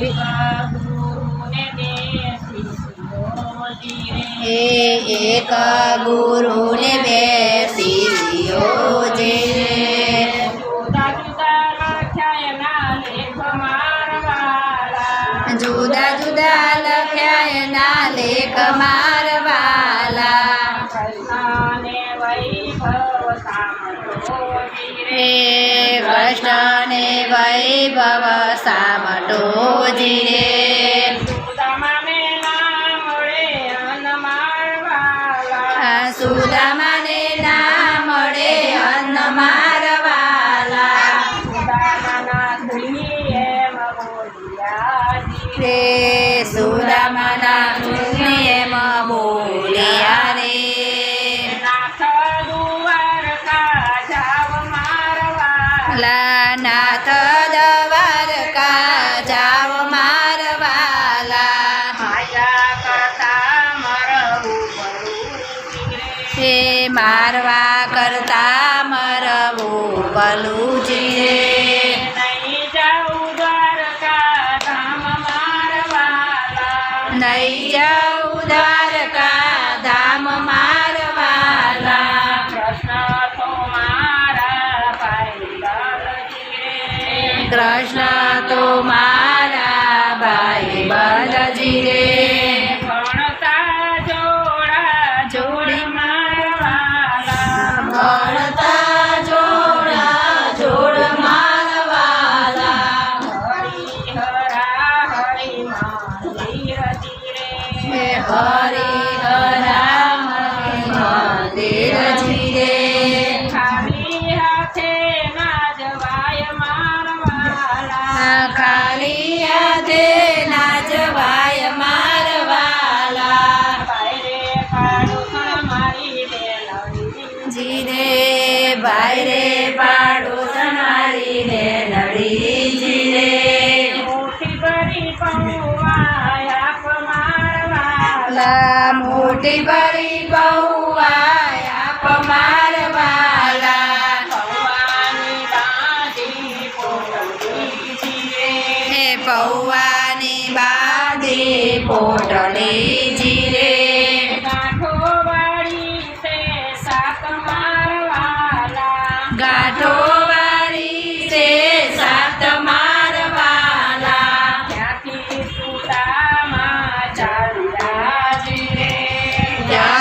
એ એક ગુરુને બે શિષ્યો જે. જુદા જુદા લખ્યા એના લેખ મારા. રે કૃષ્ણને વૈભવ સામટો જીરે સુદામાને ના મળે અન્ન મારવાલા રે સુદામાના એમ બોલ્યા Jire. मोठी बरी पाहू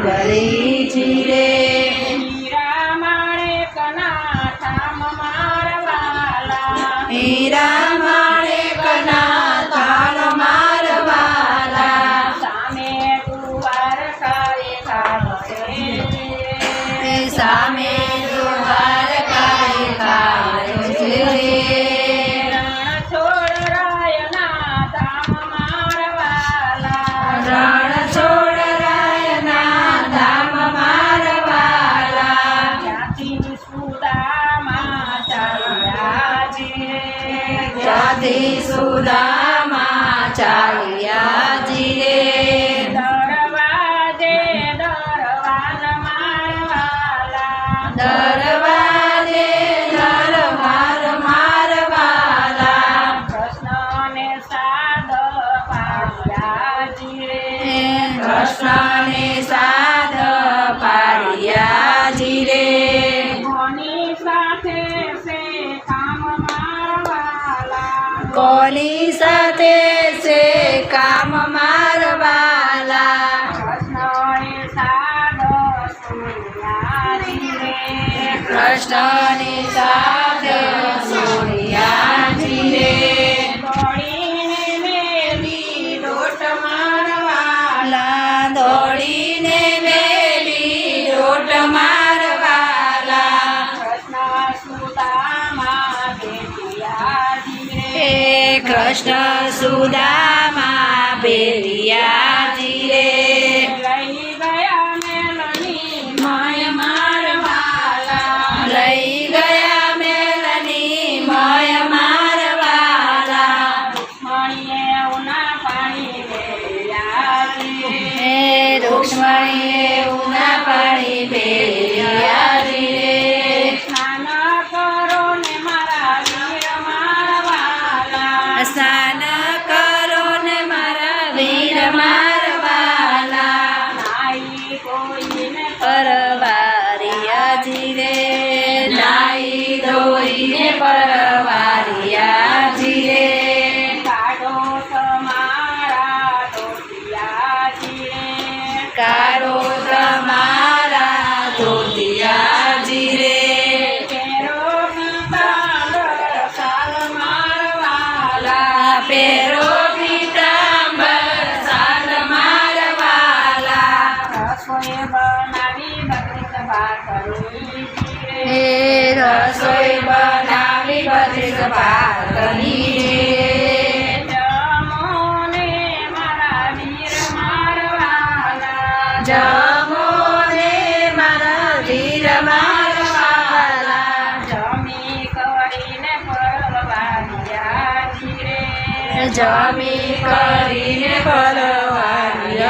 સાંભળી જીરે હીરા મારે કના ઠામ મારવાલા. હીરા કૃષ્ણને સાદ પાડ્યાજી રે. કોની સાથે છે કામ મારવાલા? કૃષ્ણને સાદ જસુદામાં બેરિયા પડકારો તમારા ધોતિયાજી રે પેરો પીતાંબર સાલ રસોઈ બનાવી બકરી સભા કરી જામી કરીને ફરવાની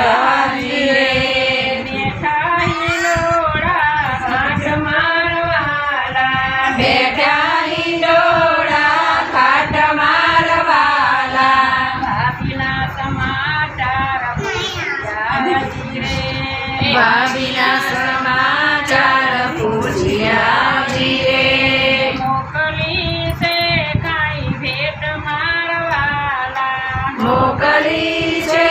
Kali Jai.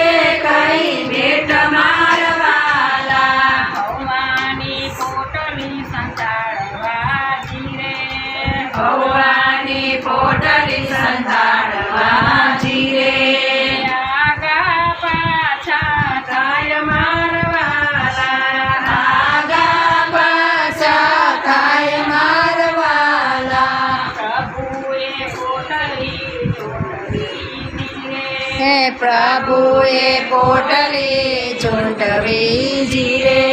પ્રભુએ પોટલી ચૂંટવી જીરે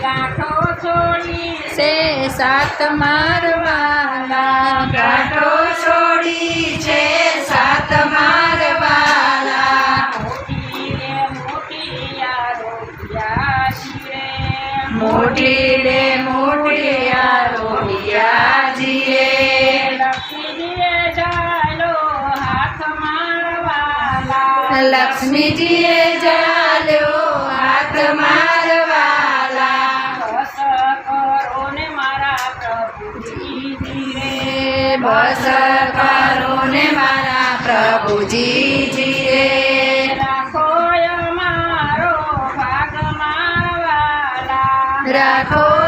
કાંઠો છોડી છે સાત મારવાલા. કાંઠો છોડી છે સાત મારવાલા. મોટી રે મોટી આરોગ્યા લક્ષ્મીજીએ જાલ્યો હાથ મારવાલા. કરો ને મારા પ્રભુજી જીરે બસ કરો ને મારા પ્રભુજી જીરે રાખો મારો ભાગ મારવાલા. રાખો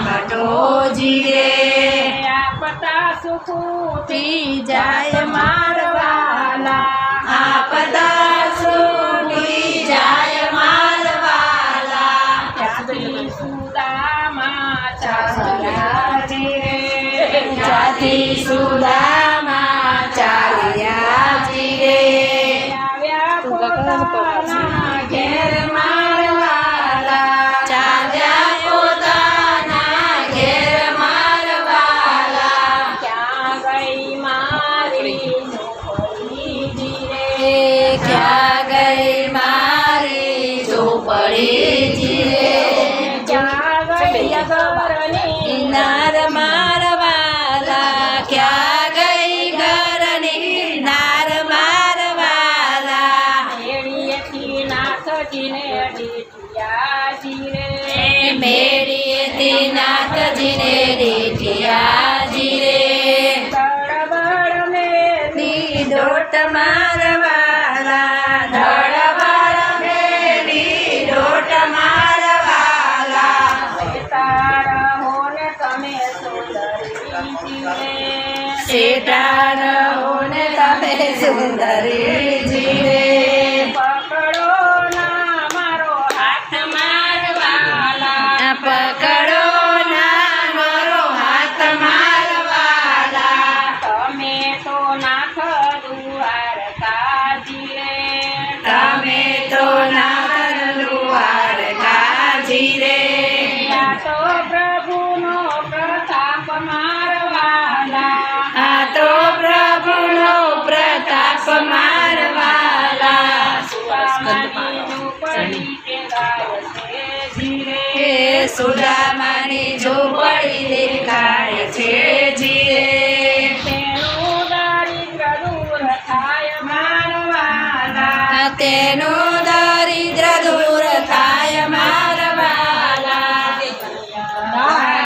મોટો જીએ આપતા સુખુથી જાય મારવાલા. આપતા સુખી જાય મારવાલા. ત્યાંથી સુદામા જીરે જાતિ સુદામા ઝોપડી જીરે ગઈ અગરની નાર મારવાલા ક્યાં ગઈ ઘરની નાર મારવાલા? મેળીએથી નાથજીને ડીઠિયા જીરે મેળીએથી નાથજીને તળબળ દોટ મારવાલા શેટાર હોને તમે સુંદરી સુદામાની ઝોપડી દેખાય છે જીરે. તેનું